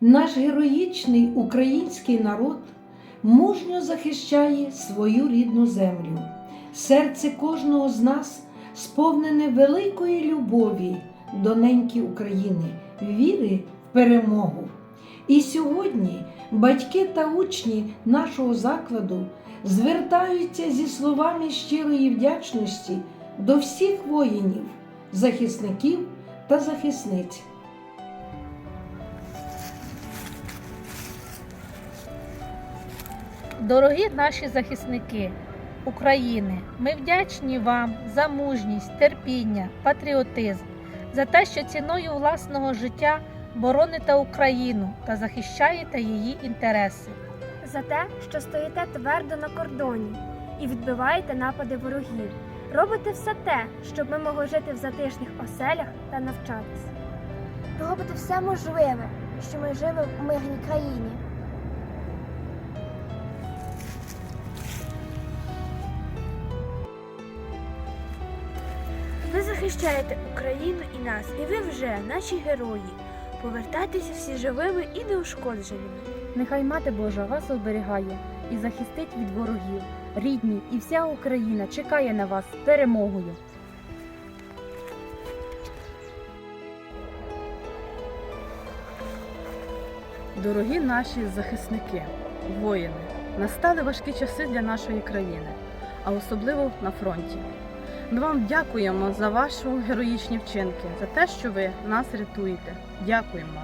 Наш героїчний український народ мужньо захищає свою рідну землю. Серце кожного з нас сповнене великої любові до неньки України, віри в перемогу. І сьогодні батьки та учні нашого закладу звертаються зі словами щирої вдячності до всіх воїнів, захисників та захисниць. Дорогі наші захисники України, ми вдячні вам за мужність, терпіння, патріотизм, за те, що ціною власного життя бороните Україну та захищаєте її інтереси. за те, що стоїте твердо на кордоні і відбиваєте напади ворогів. Робите все те, щоб ми могли жити в затишних оселях та навчатися. робити все можливе, що ми живемо в мирній країні. Захищаєте Україну і нас, і ви вже наші герої. Повертайтеся всі живими і неушкодженими. Нехай Мати Божа вас оберігає і захистить від ворогів. Рідні і вся Україна чекає на вас перемогою. Дорогі наші захисники, воїни, настали важкі часи для нашої країни, а особливо на фронті. Ми вам дякуємо за ваші героїчні вчинки, за те, що ви нас рятуєте. Дякуємо.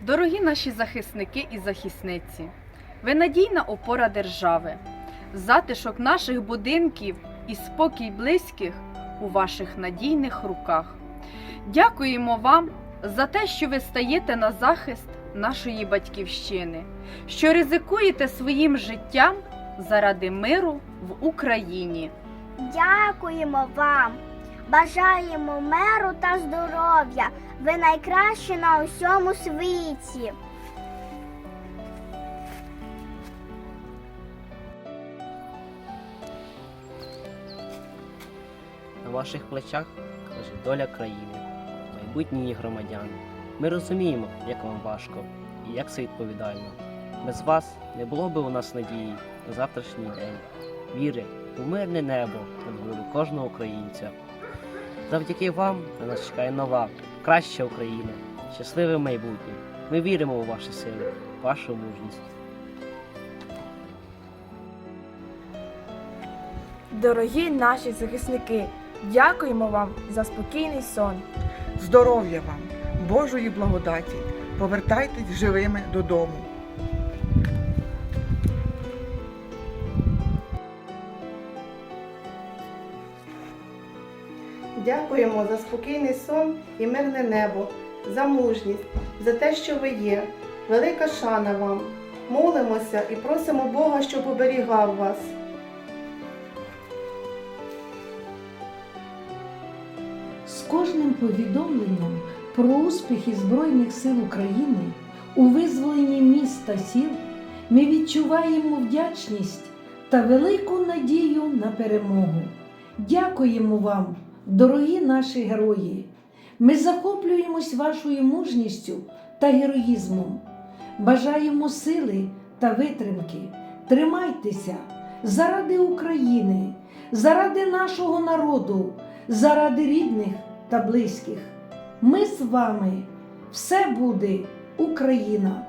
Дорогі наші захисники і захисниці, ви надійна опора держави, затишок наших будинків і спокій близьких у ваших надійних руках. Дякуємо вам за те, що ви стаєте на захист нашої батьківщини, що ризикуєте своїм життям заради миру в Україні. Дякуємо вам! Бажаємо миру та здоров'я! Ви найкращі на усьому світі! На ваших плечах лежить доля країни, майбутні її громадян. Ми розуміємо, як вам важко і як це відповідально. Без вас не було би у нас надії на завтрашній день, віри у мирне небо над головою кожного українця. Завдяки вам на нас чекає нова, краща Україна, щасливе майбутнє. Ми віримо у ваші сили, вашу мужність. Дорогі наші захисники, дякуємо вам за спокійний сон. Здоров'я вам, Божої благодаті. Повертайтесь живими додому. Дякуємо за спокійний сон і мирне небо, за мужність, за те, що ви є. Велика шана вам. Молимося і просимо Бога, щоб оберігав вас. З кожним повідомленням про успіхи Збройних сил України у визволенні міст та сіл ми відчуваємо вдячність та велику надію на перемогу. Дякуємо вам, дорогі наші герої! Ми захоплюємось вашою мужністю та героїзмом. Бажаємо сили та витримки. Тримайтеся заради України, заради нашого народу, заради рідних та близьких. Ми з вами. Все буде Україна!